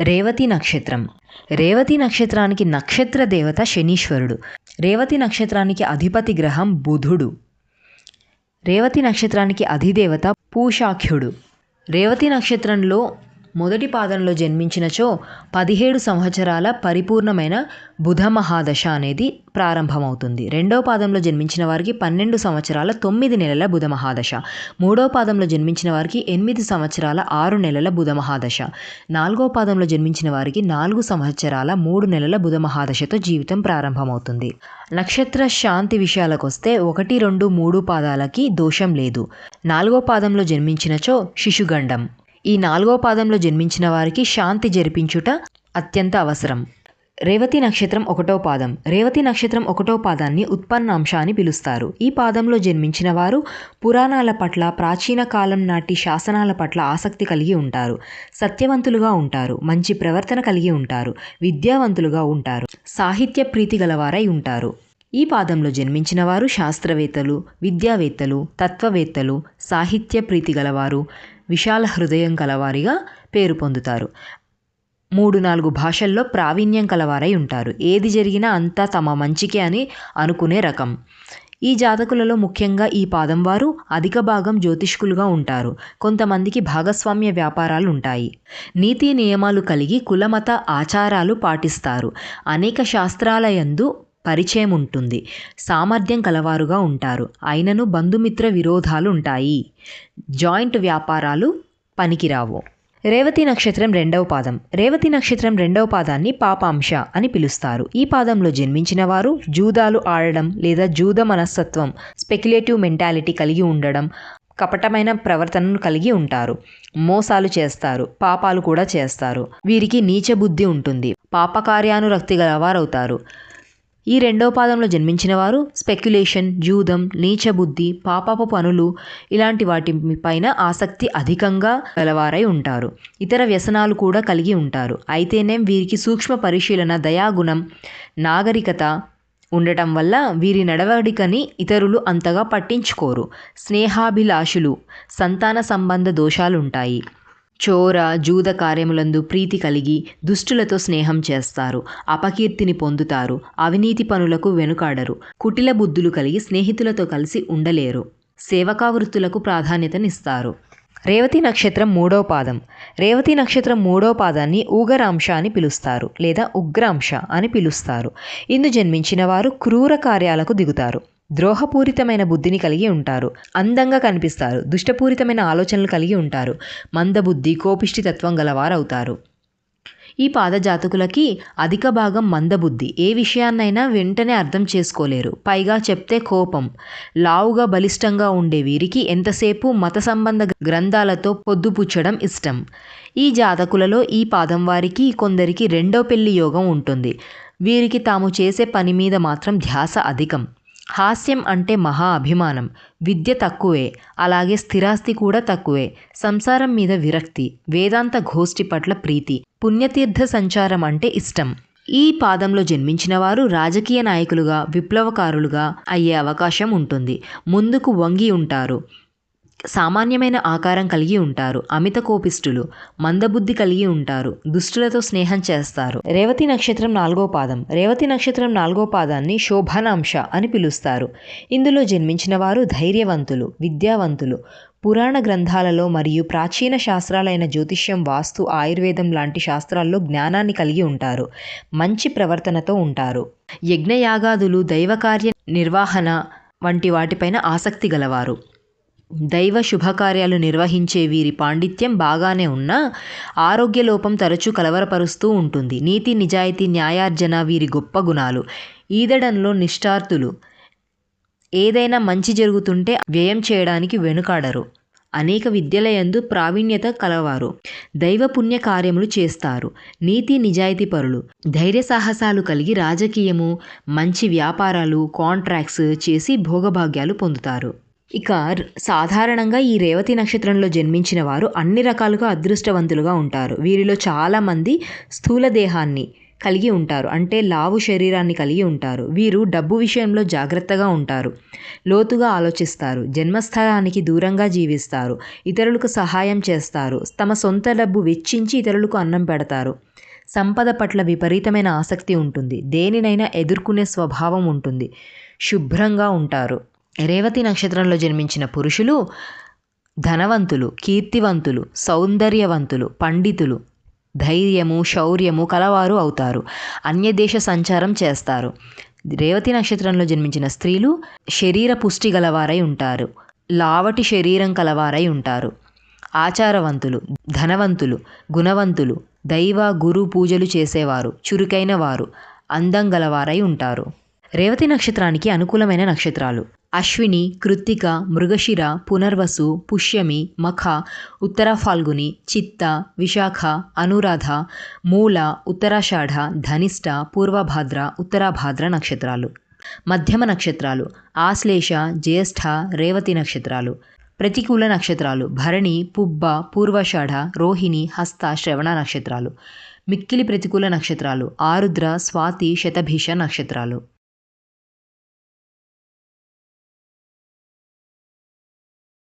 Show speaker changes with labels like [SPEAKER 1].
[SPEAKER 1] రేవతి నక్షత్రం. రేవతి నక్షత్రానికి నక్షత్ర దేవత శనీశ్వరుడు. రేవతి నక్షత్రానికి అధిపతి గ్రహం బుధుడు. రేవతి నక్షత్రానికి అధిదేవత పూషాఖ్యుడు. రేవతి నక్షత్రంలో మొదటి పాదంలో జన్మించినచో పదిహేడు సంవత్సరాల పరిపూర్ణమైన బుధ మహాదశ అనేది ప్రారంభమవుతుంది. రెండవ పాదంలో జన్మించిన వారికి పన్నెండు సంవత్సరాల తొమ్మిది నెలల బుధ మహాదశ మూడవ పాదంలో జన్మించిన వారికి ఎనిమిది సంవత్సరాల ఆరు నెలల బుధ మహాదశ నాలుగో పాదంలో జన్మించిన వారికి నాలుగు సంవత్సరాల మూడు నెలల బుధ మహాదశతో జీవితం ప్రారంభమవుతుంది. నక్షత్ర శాంతి విషయాలకు వస్తే ఒకటి రెండు మూడు పాదాలకి దోషం లేదు. నాలుగో పాదంలో జన్మించినచో శిశుగండం. ఈ నాలుగో పాదంలో జన్మించిన వారికి శాంతి జరిపించుట అత్యంత అవసరం. రేవతి నక్షత్రం ఒకటో పాదం. రేవతి నక్షత్రం ఒకటో పాదాన్ని ఉత్పన్నాంశ అని పిలుస్తారు. ఈ పాదంలో జన్మించిన వారు పురాణాల పట్ల ప్రాచీన కాలం నాటి శాసనాల పట్ల ఆసక్తి కలిగి ఉంటారు. సత్యవంతులుగా ఉంటారు. మంచి ప్రవర్తన కలిగి ఉంటారు. విద్యావంతులుగా ఉంటారు. సాహిత్య ప్రీతి గలవారై ఉంటారు. ఈ పాదంలో జన్మించిన వారు శాస్త్రవేత్తలు విద్యావేత్తలు తత్వవేత్తలు సాహిత్య ప్రీతి గలవారు విశాల హృదయం కలవారిగా పేరు పొందుతారు. మూడు నాలుగు భాషల్లో ప్రావీణ్యం కలవారై ఉంటారు. ఏది జరిగినా అంతా తమ మంచికే అని అనుకునే రకం. ఈ జాతకులలో ముఖ్యంగా ఈ పాదం వారు అధిక భాగం జ్యోతిష్కులుగా ఉంటారు. కొంతమందికి భాగస్వామ్య వ్యాపారాలు ఉంటాయి. నీతి నియమాలు కలిగి కులమత ఆచారాలు పాటిస్తారు. అనేక శాస్త్రాలయందు పరిచయం ఉంటుంది సామర్థ్యం కలవారుగా ఉంటారు. అయినను బంధుమిత్ర విరోధాలు ఉంటాయి జాయింట్ వ్యాపారాలు పనికిరావు. రేవతి నక్షత్రం రెండవ పాదం. రేవతి నక్షత్రం రెండవ పాదాన్ని పాపాంశ అని పిలుస్తారు. ఈ పాదంలో జన్మించిన వారు జూదాలు ఆడడం లేదా జూద మనస్తత్వం స్పెక్యులేటివ్ మెంటాలిటీ కలిగి ఉండడం కపటమైన ప్రవర్తనను కలిగి ఉంటారు. మోసాలు చేస్తారు. పాపాలు కూడా చేస్తారు. వీరికి నీచ బుద్ధి ఉంటుంది. పాపకార్యానురక్తి గలవారవుతారు. ఈ రెండో పాదంలో జన్మించిన వారు స్పెక్యులేషన్ జూదం నీచబుద్ధి పాపపు పనులు ఇలాంటి వాటి పైన ఆసక్తి అధికంగా గలవారై ఉంటారు. ఇతర వ్యసనాలు కూడా కలిగి ఉంటారు. అయితేనే వీరికి సూక్ష్మ పరిశీలన దయాగుణం నాగరికత ఉండటం వల్ల వీరి నడవడికని ఇతరులు అంతగా పట్టించుకోరు. స్నేహాభిలాషులు సంతాన సంబంధ దోషాలుంటాయి. చోర జూద కార్యములందు ప్రీతి కలిగి దుష్టులతో స్నేహం చేస్తారు. అపకీర్తిని పొందుతారు. అవినీతి పనులకు వెనుకాడరు. కుటిల బుద్ధులు కలిగి స్నేహితులతో కలిసి ఉండలేరు. సేవకా వృత్తులకు ప్రాధాన్యతనిస్తారు. రేవతి నక్షత్రం మూడో పాదం. రేవతి నక్షత్రం మూడో పాదాన్ని ఊగరాంశ అని పిలుస్తారు లేదా ఉగ్రాంశ అని పిలుస్తారు. ఇందు జన్మించిన వారు క్రూర కార్యాలకు దిగుతారు. ద్రోహపూరితమైన బుద్ధిని కలిగి ఉంటారు. అందంగా కనిపిస్తారు. దుష్టపూరితమైన ఆలోచనలు కలిగి ఉంటారు. మందబుద్ధి కోపిష్టితత్వం గలవారవుతారు. ఈ పాదజాతకులకి అధిక భాగం మందబుద్ధి. ఏ విషయాన్నైనా వెంటనే అర్థం చేసుకోలేరు. పైగా చెప్తే కోపం. లావుగా బలిష్టంగా ఉండే వీరికి ఎంతసేపు మత సంబంధ గ్రంథాలతో పొద్దుపుచ్చడం ఇష్టం. ఈ జాతకులలో ఈ పాదం వారికి కొందరికి రెండో పెళ్ళి యోగం ఉంటుంది. వీరికి తాము చేసే పని మీద మాత్రం ధ్యాస అధికం. హాస్యం అంటే మహా అభిమానం. విద్య తక్కువే అలాగే స్థిరాస్తి కూడా తక్కువే. సంసారం మీద విరక్తి వేదాంత గోష్ఠి పట్ల ప్రీతి పుణ్యతీర్థ సంచారం అంటే ఇష్టం. ఈ పాదంలో జన్మించిన వారు రాజకీయ నాయకులుగా విప్లవకారులుగా అయ్యే అవకాశం ఉంటుంది. ముందుకు వంగి ఉంటారు. సామాన్యమైన ఆకారం కలిగి ఉంటారు. అమిత కోపిష్టులు మందబుద్ధి కలిగి ఉంటారు. దుష్టులతో స్నేహం చేస్తారు. రేవతి నక్షత్రం నాలుగో పాదం. రేవతి నక్షత్రం నాలుగో పాదాన్ని శోభానాంశ అని పిలుస్తారు. ఇందులో జన్మించిన వారు ధైర్యవంతులు విద్యావంతులు. పురాణ గ్రంథాలలో మరియు ప్రాచీన శాస్త్రాలైన జ్యోతిష్యం వాస్తు ఆయుర్వేదం లాంటి శాస్త్రాల్లో జ్ఞానాన్ని కలిగి ఉంటారు. మంచి ప్రవర్తనతో ఉంటారు. యజ్ఞయాగాదులు దైవకార్య నిర్వహణ వంటి వాటిపైన ఆసక్తి గలవారు. దైవ శుభకార్యాలు నిర్వహించే వీరి పాండిత్యం బాగానే ఉన్నా ఆరోగ్య లోపం తరచూ కలవరపరుస్తూ ఉంటుంది. నీతి నిజాయితీ న్యాయార్జన వీరి గొప్ప గుణాలు. ఈదడంలో నిష్ఠార్థులు ఏదైనా మంచి జరుగుతుంటే వ్యయం చేయడానికి వెనుకాడరు. అనేక విద్యలయందు ప్రావీణ్యత కలవారు. దైవ పుణ్య కార్యములు చేస్తారు. నీతి నిజాయితీ పరులు. ధైర్య సాహసాలు కలిగి రాజకీయము మంచి వ్యాపారాలు కాంట్రాక్ట్స్ చేసి భోగభాగ్యాలు పొందుతారు. ఇక సాధారణంగా ఈ రేవతి నక్షత్రంలో జన్మించిన వారు అన్ని రకాలుగా అదృష్టవంతులుగా ఉంటారు. వీరిలో చాలామంది స్థూల దేహాన్ని కలిగి ఉంటారు. అంటే లావు శరీరాన్ని కలిగి ఉంటారు. వీరు డబ్బు విషయంలో జాగ్రత్తగా ఉంటారు. లోతుగా ఆలోచిస్తారు. జన్మస్థలానికి దూరంగా జీవిస్తారు. ఇతరులకు సహాయం చేస్తారు. తమ సొంత డబ్బు వెచ్చించి ఇతరులకు అన్నం పెడతారు. సంపద పట్ల విపరీతమైన ఆసక్తి ఉంటుంది. దేనినైనా ఎదుర్కొనే స్వభావం ఉంటుంది. శుభ్రంగా ఉంటారు. రేవతి నక్షత్రంలో జన్మించిన పురుషులు ధనవంతులు కీర్తివంతులు సౌందర్యవంతులు పండితులు ధైర్యము శౌర్యము కలవారు అవుతారు. అన్యదేశ సంచారం చేస్తారు. రేవతి నక్షత్రంలో జన్మించిన స్త్రీలు శరీర పుష్టి గలవారై ఉంటారు. లావటి శరీరం కలవారై ఉంటారు. ఆచారవంతులు ధనవంతులు గుణవంతులు దైవ గురు పూజలు చేసేవారు చురుకైన వారు అందం గలవారై ఉంటారు. రేవతి నక్షత్రానికి అనుకూలమైన నక్షత్రాలు. అశ్విని కృత్తిక మృగశిర పునర్వసు పుష్యమి మఖ ఉత్తర ఫాల్గుని చిత్త విశాఖ అనురాధ మూల ఉత్తరాషాఢ ధనిష్ట పూర్వభాద్ర ఉత్తరాభాద్ర నక్షత్రాలు. మధ్యమ నక్షత్రాలు ఆశ్లేష జ్యేష్ఠ రేవతి నక్షత్రాలు. ప్రతికూల నక్షత్రాలు భరణి పుబ్బ పూర్వషాఢ రోహిణి హస్త శ్రవణ నక్షత్రాలు. మిక్కిలి ప్రతికూల నక్షత్రాలు ఆరుద్ర స్వాతి శతభీష నక్షత్రాలు.